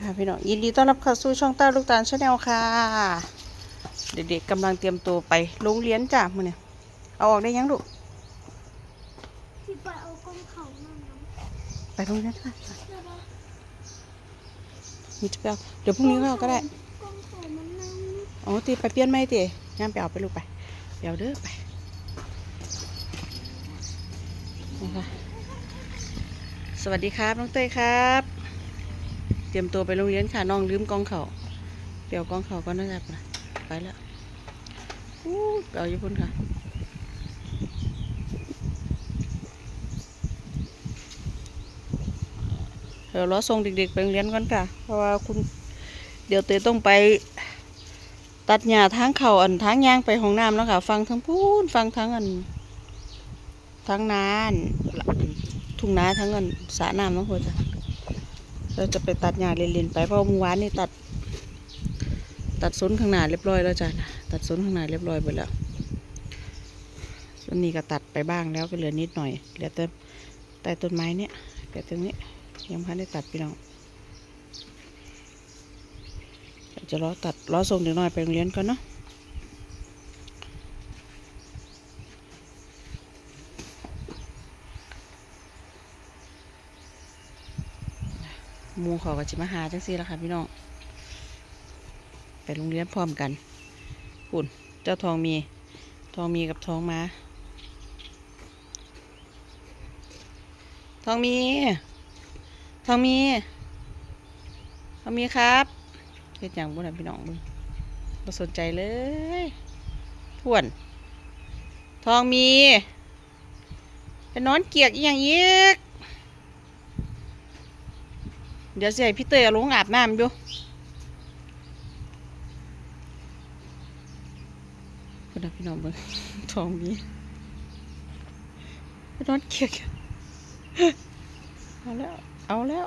ค่ะพี่น้องยินดีต้อนรับเข้าสู่ช่องเต้าลูกตาลชาแนลค่ะ เด็กๆกำลังเตรียมตัวไปโรงเรียนจ้ะมื้อนี้เอาออกได้ยังลูกที่ไปเอากล้องเขามานะไปโรงเรียนค่ะใช่ปะมีจะไปเอาเดี๋ยวพรุ่งนี้ก็เอาก็ได้กล้องเขามันนั่งอ๋อตีไปเปลี่ยนไหมตีงั้นไปเอาไปลูกไปไปเอาเด้อไปนะคะสวัสดีครับน้องเต้ยครับ เตรียมตัวไปโรงเรียนค่ะน้องลืมกองเขาเดี๋ยวกองเขาก็น่าจะไปแล้วอู้ไปเอาอยู่พุ่นค่ะเดี๋ยวรอส่งเด็กๆไปโรงเรียนก่อนค่ะ เพราะว่าคุณเดี๋ยวเตยต้องไป ตัดหญ้าทางเขาอันทางย่างไปห้องน้ำแล้วค่ะ ฟังทั้งพูนฟังทั้งอันทั้งนานทุ่งนาทั้งอันสระน้ำน้องโคจ้ะ เราจะไปตัดหญ้าเล่นๆไปเพราะเมื่อวานนี่ตัด ตัดส้นข้างหน้าเรียบร้อยแล้วจ้ะตัดส้นข้างหน้าเรียบร้อยไปแล้วส่วนนี้ก็ตัดไปบ้างแล้วก็เหลือนิดหน่อยเหลือแต่ใต้ต้นไม้เนี่ยแต่ตรงนี้ยังพันได้ตัดพี่น้องจะรอตัดรอส่งเด็กน้อยไปโรงเรียนก่อนเนาะ มูเขาก็จะมาหาจังซี่ละค่ะพี่น้อง ไปโรงเรียนพร้อมกันปุ่นเจ้าทองมี ทองมีกับทองมา ทองมี ทองมี ทองมีครับเฮ็ดอย่างบุญนะพี่น้องมึงบ่สนใจเลยทวน ทองมี ไปนอนเกียกอีหยังอีก เดี๋ยวสิให้พี่เตยลงอาบน้ำอยู่คุณพี่น้องเบิ่งทองมีไปนอนเกียกเอาแล้ว เอาแล้ว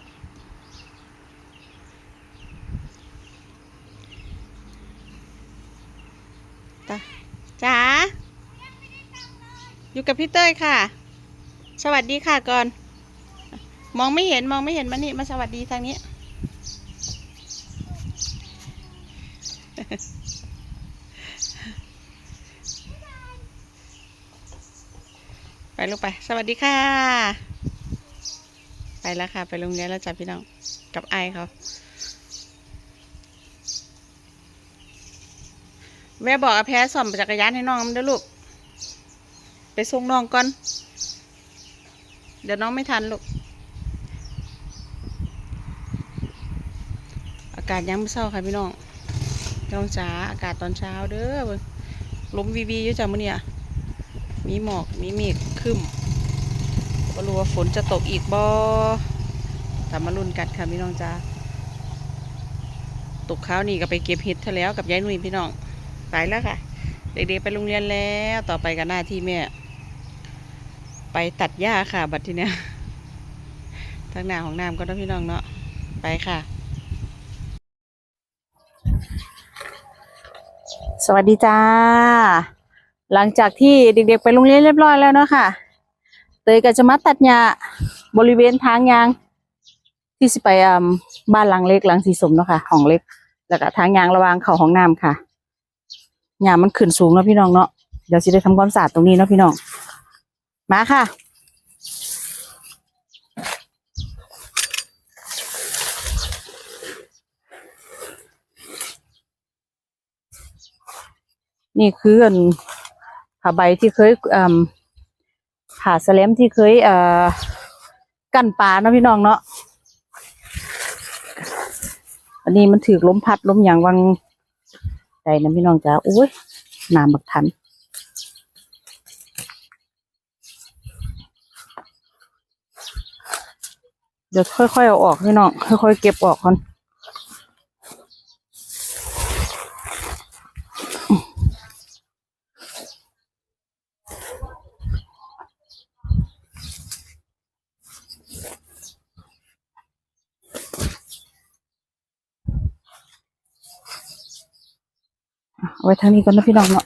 ตาจ๋าอยู่กับพี่เต้ยค่ะ สวัสดีค่ะก่อน มองไม่เห็นมองไม่เห็นมานี่มาสวัสดีทางนี้ ไปลูกไป สวัสดีค่ะ ไปแล้วค่ะ ไปโรงเรียนแล้วจ้ะพี่น้อง กับไอเขาแม่บอกอแพ้สอมจักรยานให้น้องมันด้ลูก ไปส่งน้องก่อน เดี๋ยวน้องไม่ทันลูก อากาศยังไม่เศร้าค่ะพี่น้องพี่น้องจ๋าอากาศตอนเช้าเด้อลมวีวีอยู่จ้ะมื้อเนี่ยมีหมอกมีเมฆคึ้มก็รู้ว่าฝนจะตกอีกบ่ตามมาลุ้นกันค่ะพี่น้องจ้าตกข้าวนี่ก็ไปเก็บเห็ดทะแล้วกับยายนุ่ยพี่น้องไปแล้วค่ะ เด็กๆไปโรงเรียนแล้วต่อไปกันหน้าที่แม่ไปตัดหญ้าค่ะ บัดทีเนี้ยทางหน้าของน้ำก็ต้องพี่น้องเนาะไปค่ะ สวัสดีจ้า หลังจากที่เด็กๆไปโรงเรียนเรียบร้อยแล้วเนาะค่ะ เตยก็จะมาตัดหญ้าบริเวณทางยาง ที่สิไปบ้านหลังเล็กหลังสีสมเนาะค่ะของเล็ก แล้วก็ทางยางระวางเข่าของน้ำค่ะหญ้ามันขึ้นสูงเนาะพี่น้องเนาะเดี๋ยวสิได้ทำความสะอาดตรงนี้เนาะพี่น้องมาค่ะ นี่คืออันผ้าใบที่เคยอ่าผ่าสแลมที่เคยเกั้นปลาเนาะพี่น้องเนาะอันนี้มันถือล้มพัดล้มอย่างวังใจนะพี่น้องจ้าโอ้ยน้ำบักทันเดี๋ยวค่อยๆเอาออกพี่น้องค่อยๆเก็บออกก่อน ไว้ทางนี้ก่อนนะพี่น้องเนาะ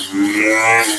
Yeah.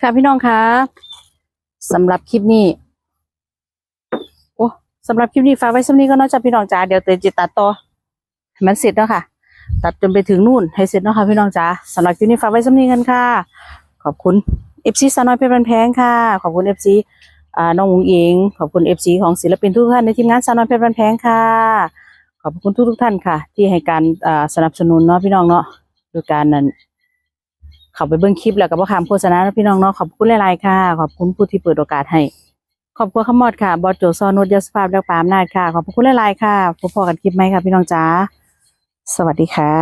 ค่ะพี่น้องคะสำหรับคลิปนี้โอ้สำหรับคลิปนี้ฝากไว้สำนี้ก็นอกจากพี่น้องจ๋าเดี๋ยวเตยจิตัดต่อมันเสร็จแล้วค่ะ ตัดจนไปถึงนู่นให้เสร็จเนาะค่ะพี่น้องจ๋าสำหรับคลิปนี้ฝากไว้สำนีกันค่ะ ขอบคุณเอฟซีสาวน้อยเพชรบันแพงค่ะ ขอบคุณเอฟซีน้องอุ๋งอิงขอบคุณเอฟซีของศิลปินทุกท่านในทีมงานสาวน้อยเพชรบันแพงค่ะ ขอบคุณทุกทุกท่านค่ะ ที่ให้การสนับสนุนเนาะพี่น้องเนาะโดยการนั้นเข้าไปเบิ่งคลิปแล้วก็บ่คำโฆษณาพี่น้องเนาะขอบคุณหลายๆค่ะ ขอบคุณผู้ที่เปิดโอกาสให้ขอบคุณขมอดค่ะ บอสโจซอนุชยศภาพและปามนาดค่ะ ขอบคุณหลายๆค่ะพบพอกันคลิปไหมค่ะพี่น้องจ๋า สวัสดีค่ะ